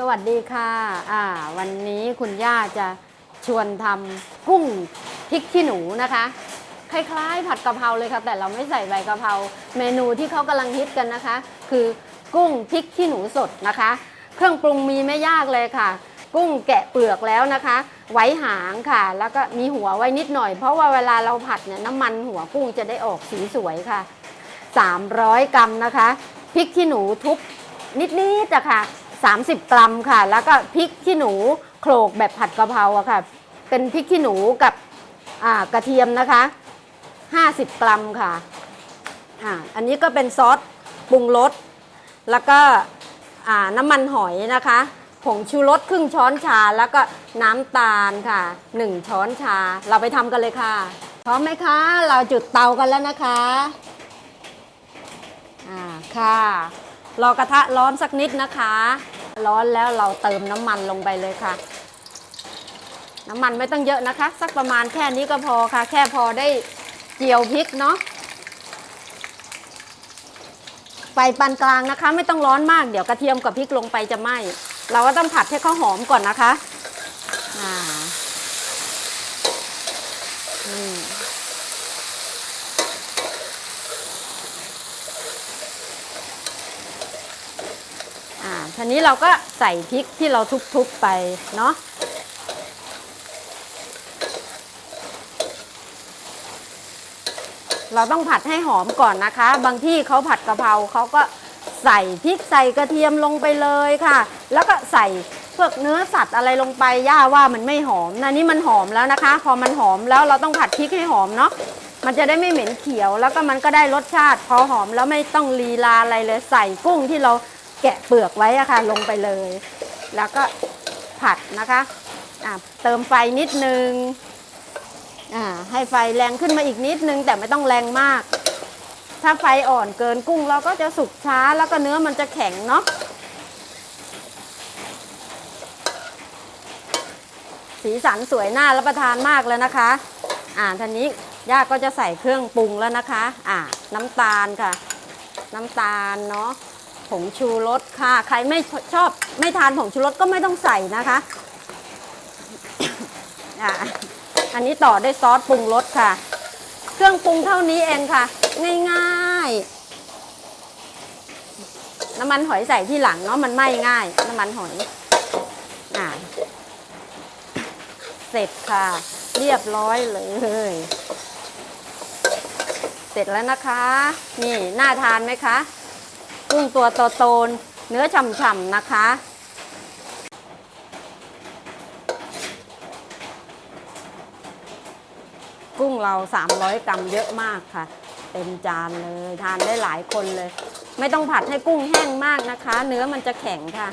สวัสดีค่ะอ่าวันนี้คุณย่าจะชวนทำกุ้งพริกขี้หนูนะคะ คล้ายๆ ผัดกะเพราเลยค่ะ แต่เราไม่ใส่ใบกะเพราเมนูที่เขากำลังฮิตกันนะคะ คือกุ้งพริกขี้หนูสดนะคะ เครื่องปรุงมีไม่ยากเลยค่ะ กุ้งแกะเปลือกแล้วนะคะ ไว้หางค่ะ แล้วก็มีหัวไว้นิดหน่อย เพราะว่าเวลาเราผัดเนี่ยน้ำมันหัวกุ้งจะได้ออกสีสวยค่ะ 300 กรัมนะคะพริกขี้หนูทุบนิดๆอะค่ะ 30 กรัมค่ะ แล้วก็พริกขี้หนูโขลกแบบผัดกะเพราอะค่ะ เป็นพริกขี้หนูกับกระเทียมนะคะ 50 กรัมค่ะอ่าอันนี้ก็เป็นซอสปรุงรสแล้วก็น้ำมันหอยนะคะผงชูรสครึ่งช้อนชา แล้วก็น้ำตาลค่ะ 1 ช้อนชา เราไปทำกันเลยค่ะ พร้อมไหมคะ เราจุดเตากันแล้วนะคะ อ่า ค่ะ รอกระทะร้อนสักนิดนะคะ ร้อนแล้วเราเติมน้ำมันลงไปเลยค่ะ น้ำมันไม่ต้องเยอะนะคะ สักประมาณแค่นี้ก็พอค่ะ แค่พอได้เจียวพริกเนาะไฟปานกลางนะคะ ไม่ต้องร้อนมากเดี๋ยวกระเทียมกับพริกลงไปจะไหม้เราก็ต้องผัดให้เขาหอมก่อนนะคะอ่า อ่าทีนี้เราก็ใส่พริกที่เราทุบๆไปเนาะเราต้องผัดให้หอมก่อนนะคะ บางที่เขาผัดกะเพราเขาก็ใส่พริกใส่กระเทียมลงไปเลยค่ะ แล้วก็ใส่พวกเนื้อสัตว์อะไรลงไปย่าว่ามันไม่หอมนะนี่มันหอมแล้วนะคะ พอมันหอมแล้วเราต้องผัดพริกให้หอมเนาะมันจะได้ไม่เหม็นเขียว แล้วก็มันก็ได้รสชาติ พอหอมแล้วไม่ต้องลีลาอะไรเลยใส่กุ้งที่เรา แกะเปลือกไว้อะค่ะ ลงไปเลย แล้วก็ผัดนะคะเติมไฟนิดนึงให้ไฟแรงขึ้นมาอีกนิดนึง แต่ไม่ต้องแรงมาก ถ้าไฟอ่อนเกินกุ้งเราก็จะสุกช้าแล้วก็เนื้อมันจะแข็งเนาะสีสันสวยน่ารับประทานมากเลยนะคะ อ่าทีนี้ย่าก็จะใส่เครื่องปรุงแล้วนะคะ อ่า น้ำตาลค่ะ น้ำตาลเนาะ ผงชูรสค่ะ ใครไม่ชอบไม่ทานผงชูรสก็ไม่ต้องใส่นะคะอ่าอันนี้ต่อด้วยซอสปรุงรสค่ะ เครื่องปรุงเท่านี้เองค่ะ ง่ายๆ น้ำมันหอยใส่ที่หลังเนาะมันไหม้ง่าย น้ำมันหอยอ่าเสร็จค่ะ เรียบร้อยเลย เสร็จแล้วนะคะ นี่น่าทานไหมคะ กุ้งตัวโตๆเนื้อฉ่ำๆนะคะ กุ้งเรา 300 กรัมเยอะมากค่ะ เต็มจานเลยทานได้หลายคนเลย ไม่ต้องผัดให้กุ้งแห้งมากนะคะ เนื้อมันจะแข็งค่ะ